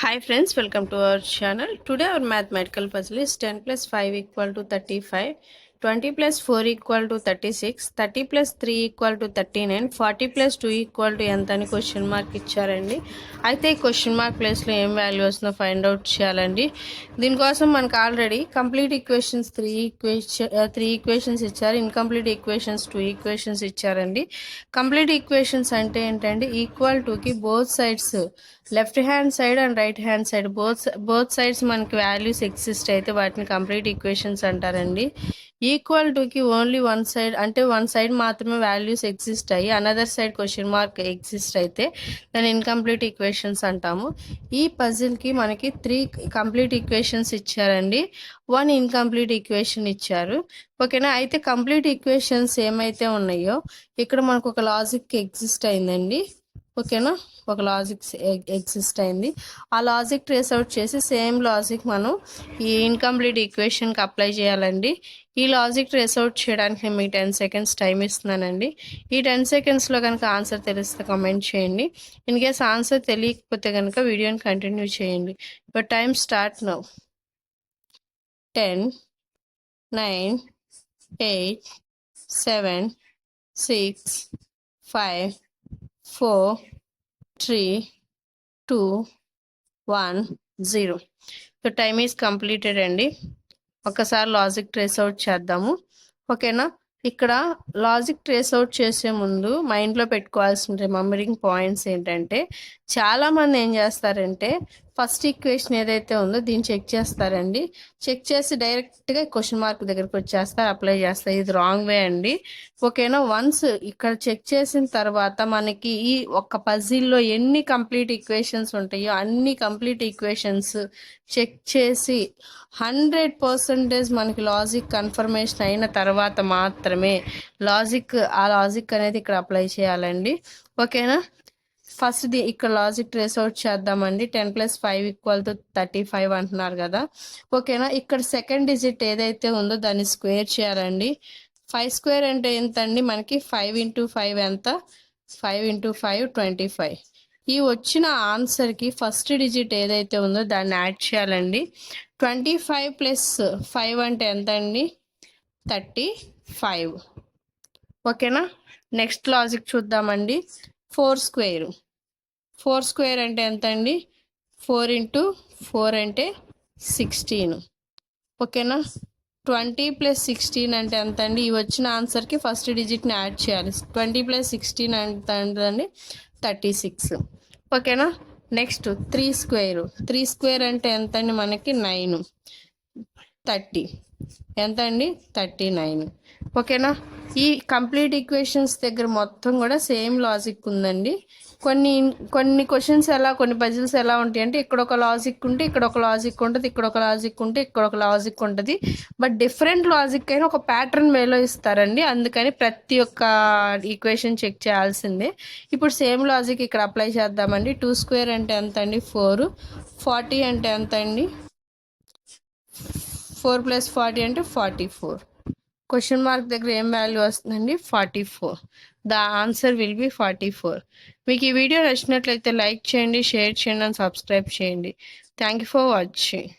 Hi friends, welcome to our channel. Today our mathematical puzzle is 10 plus 5 equal to 35, twenty plus four equal to thirty six thirty plus three equal to thirty nine forty plus two equal to ఎంత అని question mark ఇచ్చారండి. అయితే ఈ question mark ప్లేస్లో ఏం value వస్తుందో find out చేయాలండి. దీనికోసం మనకు already complete equations three equation three equations ఇచ్చారు. ఇన్కంప్లీట్ ఈక్వేషన్స్ టూ ఈక్వేషన్స్ ఇచ్చారండి. కంప్లీట్ ఈక్వేషన్స్ అంటే ఏంటంటే equal Tuki both sides left hand side and right hand side both both sides మనకి వాల్యూస్ ఎగ్జిస్ట్ అయితే వాటిని కంప్లీట్ ఈక్వేషన్స్ అంటారండి. ఈక్వల్ టుకి only one side అంటే వన్ సైడ్ మాత్రమే వాల్యూస్ ఎగ్జిస్ట్ అయ్యి another side question mark exist అయితే దాని ఇన్కంప్లీట్ ఈక్వేషన్స్ అంటాము. ఈ పజిల్కి మనకి త్రీ కంప్లీట్ ఈక్వేషన్స్ ఇచ్చారండి. వన్ ఇన్కంప్లీట్ ఈక్వేషన్ ఇచ్చారు. ఓకేనా అయితే కంప్లీట్ ఈక్వేషన్స్ ఏమైతే ఉన్నాయో ఇక్కడ మనకు ఒక లాజిక్ ఎగ్జిస్ట్ అయిందండి. ఓకేనా? ఒక లాజిక్ ఎగ్జిస్ట్ అయింది. ఆ లాజిక్ ట్రేస్ అవుట్ చేసి సేమ్ లాజిక్ మనం ఈ ఇన్కంప్లీట్ ఈక్వేషన్కి అప్లై చేయాలండి. ఈ లాజిక్ ట్రేస్ అవుట్ చేయడానికి నేను మీకు టెన్ సెకండ్స్ టైం ఇస్తున్నానండి. ఈ టెన్ సెకండ్స్లో కనుక ఆన్సర్ తెలిస్తే కమెంట్ చేయండి. ఇన్ కేస్ ఆన్సర్ తెలియకపోతే కనుక వీడియోని కంటిన్యూ చేయండి. But time start now. Ten nine eight seven six five four three two one zero. So time is completed అండి. ఒకసారి లాజిక్ ట్రేస్ అవుట్ చేద్దాము. ఓకేనా? ఇక్కడ లాజిక్ ట్రేస్ అవుట్ చేసే ముందు మైండ్లో పెట్టుకోవాల్సిన రిమెంబరింగ్ పాయింట్స్ ఏంటంటే చాలామంది ఏం చేస్తారంటే ఫస్ట్ ఈక్వేషన్ ఏదైతే ఉందో దీన్ని చెక్ చేస్తారండి. చెక్ చేసి డైరెక్ట్గా క్వశ్చన్ మార్క్ దగ్గరికి వచ్చేస్తారు అప్లై చేస్తారు ఇది రాంగ్ వే అండి. ఓకేనా? వన్స్ ఇక్కడ చెక్ చేసిన తర్వాత మనకి ఈ ఒక్క పజిల్లో ఎన్ని కంప్లీట్ ఈక్వేషన్స్ ఉంటాయో అన్ని కంప్లీట్ ఈక్వేషన్స్ చెక్ చేసి హండ్రెడ్ పర్సంటేజ్ మనకి లాజిక్ కన్ఫర్మేషన్ అయిన తర్వాత మాత్రమే లాజిక్ ఆ లాజిక్ అనేది ఇక్కడ అప్లై చేయాలండి. ఓకేనా? ఫస్ట్ ది ఇక్కడ లాజిక్ ట్రేస్ అవుట్ చేద్దామండి. Ten plus five equal to thirty five అంటున్నారు కదా. ఓకేనా? ఇక్కడ సెకండ్ డిజిట్ ఏదైతే ఉందో దాన్ని స్క్వేర్ చేయాలండి. ఫైవ్ స్క్వేర్ అంటే ఎంతండి? మనకి ఫైవ్ ఇంటూ ఫైవ్ ఎంత? Five into five twenty five. ఈ వచ్చిన ఆన్సర్కి ఫస్ట్ డిజిట్ ఏదైతే ఉందో దాన్ని యాడ్ చేయాలండి. ట్వంటీ ఫైవ్ ప్లస్ ఫైవ్ అంటే ఎంత అండి థర్టీ ఫైవ్. ఓకేనా? నెక్స్ట్ లాజిక్ చూద్దామండి. Four square. ఫోర్ స్క్వేర్ అంటే ఎంత అండి ఫోర్ ఇంటూ ఫోర్ అంటే సిక్స్టీన్. ఓకేనా? ట్వంటీ ప్లస్ సిక్స్టీన్ అంటే ఎంత అండి ఇవి వచ్చిన ఆన్సర్కి ఫస్ట్ డిజిట్ని యాడ్ చేయాలి. ట్వంటీ ప్లస్ సిక్స్టీన్ ఎంత అండి థర్టీ సిక్స్. ఓకేనా? Next three square. Three square అంటే ఎంత అండి మనకి? నైన్. థర్టీ. ఎంత అండి థర్టీ నైన్. ఓకేనా? ఈ కంప్లీట్ ఈక్వేషన్స్ దగ్గర మొత్తం కూడా సేమ్ లాజిక్ ఉందండి. కొన్ని కొన్ని క్వశ్చన్స్ ఎలా కొన్ని పజిల్స్ ఎలా ఉంటాయి అంటే ఇక్కడ ఒక లాజిక్ ఉంటే ఇక్కడ ఒక లాజిక్ ఉంటుంది ఇక్కడ ఒక లాజిక్ ఉంటే ఇక్కడ ఒక లాజిక్ ఉంటుంది. బట్ డిఫరెంట్ లాజిక్ అయినా ఒక ప్యాటర్న్ వేలో ఇస్తారండి. అందుకని ప్రతి ఒక్క ఈక్వేషన్ చెక్ చేయాల్సిందే. ఇప్పుడు సేమ్ లాజిక్ ఇక్కడ అప్లై చేద్దామండి. టూ స్క్వేర్ అంటే ఎంత అండి? ఫోర్. ఫార్టీ అంటే ఎంత అండి? ఫోర్ ప్లస్ ఫార్టీ అంటే ఫార్టీ ఫోర్. క్వశ్చన్ మార్క్ దగ్గర ఏం వాల్యూ వస్తుందండి? Forty four the answer will be forty four మీకు ఈ వీడియో నచ్చినట్లయితే లైక్ చేయండి షేర్ చేయండి అండ్ సబ్స్క్రైబ్ చేయండి. Thank you for watching